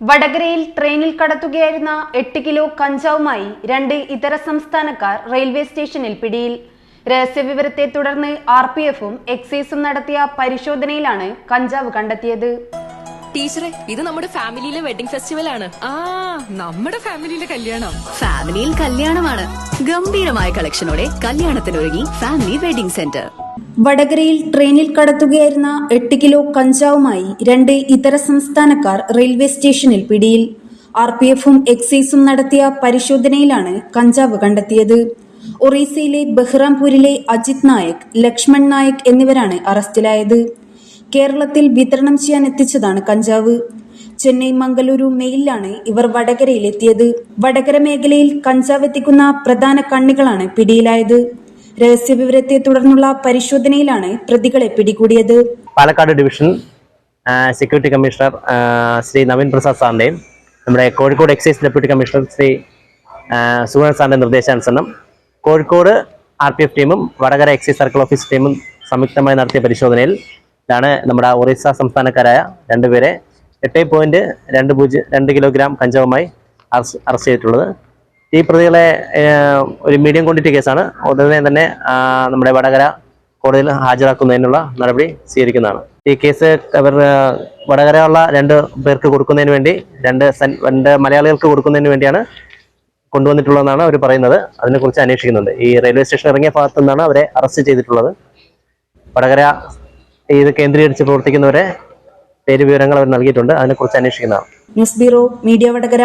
വടകരയിൽ ട്രെയിനിൽ കടത്തുകയായിരുന്ന എട്ട് കിലോ കഞ്ചാവുമായി രണ്ട് ഇതര സംസ്ഥാനക്കാർ റെയിൽവേ സ്റ്റേഷനിൽ പിടിയിൽ. രഹസ്യവിവരത്തെ തുടർന്ന് ആർ പി എഫും എക്സൈസും നടത്തിയ പരിശോധനയിലാണ് കഞ്ചാവ് കണ്ടെത്തിയത്. ടീച്ചറെ ഇത് നമ്മുടെ ഫാമിലിയിലെ വെഡിംഗ് ഫെസ്റ്റിവൽ ആണ് ആ നമ്മുടെ ഫാമിലിയിലെ കല്യാണം. ഫാമിലിയിൽ കല്യാണമാണ്. ഗംഭീരമായ കളക്ഷനോടെ കല്യാണത്തിനൊരുങ്ങി ഫാമിലി വെഡിംഗ് സെന്റർ. വടകരയിൽ ട്രെയിനിൽ കടത്തുകയായിരുന്ന എട്ട് കിലോ കഞ്ചാവുമായി രണ്ട് ഇതര സംസ്ഥാനക്കാർ റെയിൽവേ സ്റ്റേഷനിൽ പിടിയിൽ. ആർ പി എഫും എക്സൈസും നടത്തിയ പരിശോധനയിലാണ് കഞ്ചാവ് കണ്ടെത്തിയത്. ഒറീസയിലെ ബഹ്റാംപൂരിലെ അജിത് നായക് ലക്ഷ്മൺ നായക് എന്നിവരാണ് അറസ്റ്റിലായത്. കേരളത്തിൽ വിതരണം ചെയ്യാൻ എത്തിച്ചതാണ് കഞ്ചാവ്. ചെന്നൈ മംഗലൂരു മെയിലാണ് ഇവർ വടകരയിലെത്തിയത്. വടകര മേഖലയിൽ കഞ്ചാവ് എത്തിക്കുന്ന പ്രധാന കണ്ണികളാണ് പിടിയിലായത്. രഹസ്യവിവരത്തെ തുടർന്നുള്ള പരിശോധനയിലാണ് പ്രതികളെ പിടികൂടിയത്. Palakkad division security commissioner Shri Naveen Prasad സാറിന്റെയും നമ്മുടെ Kozhikode excise deputy commissioner Shri Sugun സാറിന്റെ നിർദ്ദേശാനുസരണം കോഴിക്കോട് ആർ പി എഫ് ടീമും വടകര എക്സൈസ് സർക്കിൾ ഓഫീസ് ടീമും സംയുക്തമായി നടത്തിയ പരിശോധനയിൽ ഇതാണ് നമ്മുടെ ഒറീസ സംസ്ഥാനക്കാരായ രണ്ടുപേരെ എട്ട് പോയിന്റ് രണ്ട് പൂജ്യം രണ്ട് കിലോഗ്രാം കഞ്ചാവുമായി അറസ്റ്റ് ചെയ്തിട്ടുള്ളത്. ഈ പ്രതികളെ ഒരു മീഡിയം ക്വാണ്ടിറ്റി കേസാണ് ഉടനെ തന്നെ നമ്മുടെ വടകര കോടതിയിൽ ഹാജരാക്കുന്നതിനുള്ള നടപടി സ്വീകരിക്കുന്നതാണ്. ഈ കേസ് അവർ വടകര വടകരയുള്ള രണ്ട് പേർക്ക് കൊടുക്കുന്നതിന് വേണ്ടി രണ്ട് രണ്ട് മലയാളികൾക്ക് കൊടുക്കുന്നതിന് വേണ്ടിയാണ് കൊണ്ടുവന്നിട്ടുള്ളതെന്നാണ് അവർ പറയുന്നത്. അതിനെക്കുറിച്ച് അന്വേഷിക്കുന്നുണ്ട്. ഈ റെയിൽവേ സ്റ്റേഷൻ ഇറങ്ങിയ ഭാഗത്തു നിന്നാണ് അവരെ അറസ്റ്റ് ചെയ്തിട്ടുള്ളത്. വടകര ഇത് കേന്ദ്രീകരിച്ച് പ്രവർത്തിക്കുന്നവരെ പേര് വിവരങ്ങൾ അവർ നൽകിയിട്ടുണ്ട്. അതിനെക്കുറിച്ച് അന്വേഷിക്കുന്നതാണ്. News bureau media Vadakara.